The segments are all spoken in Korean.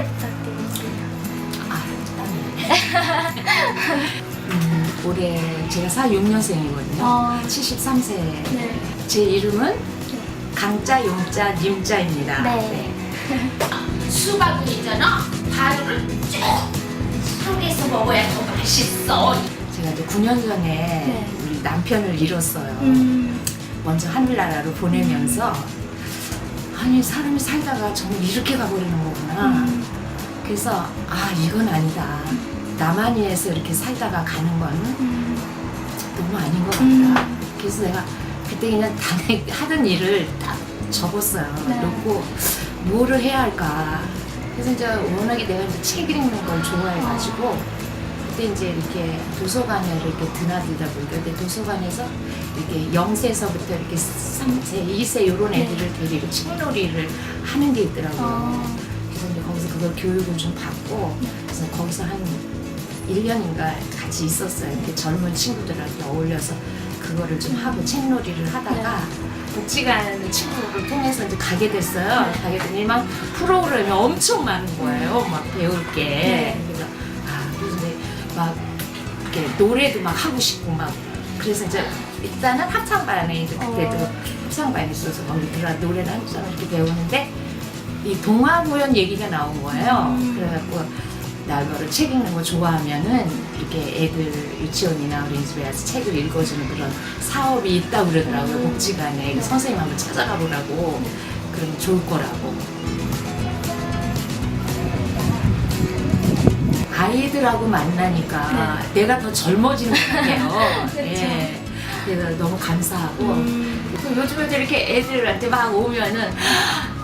소개 부탁드릴게요. 아, 땀이 음, 올해 제가 46년생이거든요. 어. 73세. 네. 제 이름은 강자, 용자, 님자입니다. 네. 수박은 있잖아. 발효를 쭉 상에서 먹어야 더 맛있어. 제가 이제 9년 전에 네. 우리 남편을 잃었어요. 음. 먼저 하늘나라로 보내면서 아니 사람이 살다가 정말 이렇게 가버리는 거구나. 음. 그래서 아 이건 아니다. 남한이에서 이렇게 살다가 가는 건 음. 너무 아닌 것 같다. 음. 그래서 내가 그때 그냥 당에 하던 일을 딱 접었어요. 네. 놓고 뭐를 해야 할까. 그래서 이제 워낙에 내가 이제 책 읽는 걸 좋아해가지고 그때 이제 이렇게 도서관에 이렇게 드나들다 보니까 그때 도서관에서 이렇게 0세서부터 이렇게 3세, 2세 이런 네. 애들을 데리고 책놀이를 하는 게 있더라고요. 어. 그래서 이제 거기서 그걸 교육을 좀 받고 그래서 거기서 한 1년인가 같이 있었어요. 이렇게 젊은 친구들한테 어울려서 그거를 좀 하고 책놀이를 하다가 복지관 친구를 통해서 이제 가게 됐어요. 가게 되니 막 프로그램이 엄청 많은 거예요. 막 배울 게. 네. 그래서 아, 이제 막 이렇게 노래도 막 하고 싶고 막 그래서 이제 일단은 합창반에 이제 그때도 어. 합창반에 있어서 거기 들어 노래를 한참 이렇게 배우는데 이 동화구연 얘기가 나온 거예요. 음. 그래갖고 나 너를 책 읽는 거 좋아하면은 이렇게 애들 유치원이나 어린이집에 와서 책을 읽어주는 그런 사업이 있다고 그러더라고요. 음. 복지관에 그 선생님 한번 찾아가 보라고 그러면 좋을 거라고. 아이들하고 만나니까 내가 더 젊어지는 것 같아요. 그쵸. 예. 그래서 너무 감사하고 음. 그 요즘에 이렇게 애들한테 막 오면은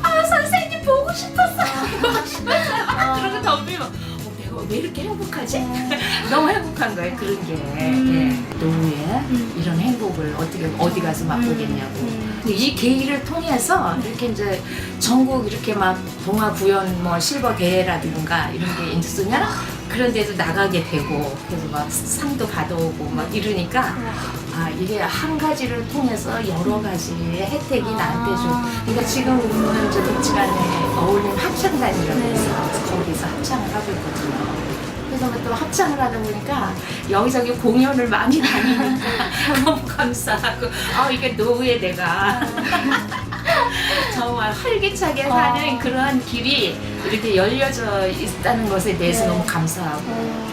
아 선생님 보고 싶었어 보고 싶었어 막 그러고 덤비면 어, 내가 왜 이렇게 행복하지? 너무 행복한 거예요 그런 게 음. 예. 노후에 음. 이런 행복을 어떻게 어디 가서 맛보겠냐고 음. 근데 이 계기를 통해서 이렇게 이제 전국 이렇게 막 동화 구연 뭐 실버 대회라든가 이런 게 있으면 그런 데도 나가게 되고 그래서 막 상도 받아오고 막 이러니까 아 이게 한 가지를 통해서 여러 가지 혜택이 나한테 좀 그러니까 지금은 저 복지관에 어울린 합창단이라고 네. 해서 거기서 합창을 하고 있거든요. 그래서 또 합창을 하다 보니까 여기저기 공연을 많이 다니니까 너무 감사하고 아 이게 노후에 내가 정말 활기차게 사는 어. 그러한 길이 이렇게 열려져 있다는 것에 대해서 네. 너무 감사하고. 어.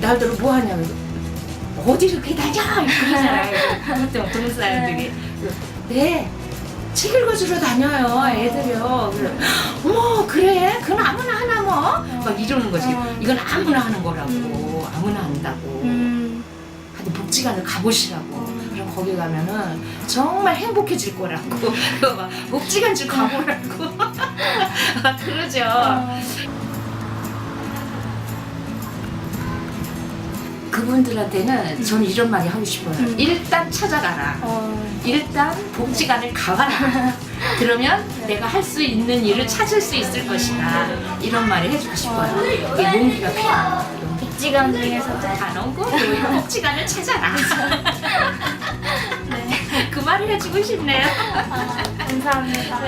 나들은 뭐 하냐고. 어디 이렇게 다녀? 그러잖아요 그때 동네 사람들이. 네. 책 읽어주러 다녀요 애들이요. 그래 어머 그래? 그건 아무나 하나 뭐 막 이러는 거지. 어. 이건 아무나 하는 거라고. 아무나 한다고. 음. 하여튼 복지관을 가보시라고 거기 가면은 정말 행복해질 거라고. 막 복지관 좀 가보라고. 그러죠. 어. 그분들한테는 저는 이런 말이 하고 싶어요. 음. 일단 찾아가라. 어. 일단 복지관을 가봐라. 그러면 내가 할 수 있는 일을 찾을 수 있을 것이다. 이런 말을 해주고 싶어요. 이게 용기가 필요해요. 복지관 중에서도. 단원고 그리고 복지관을 찾아라. 네. 그 말을 해주고 싶네요 아, 감사합니다.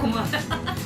고마워요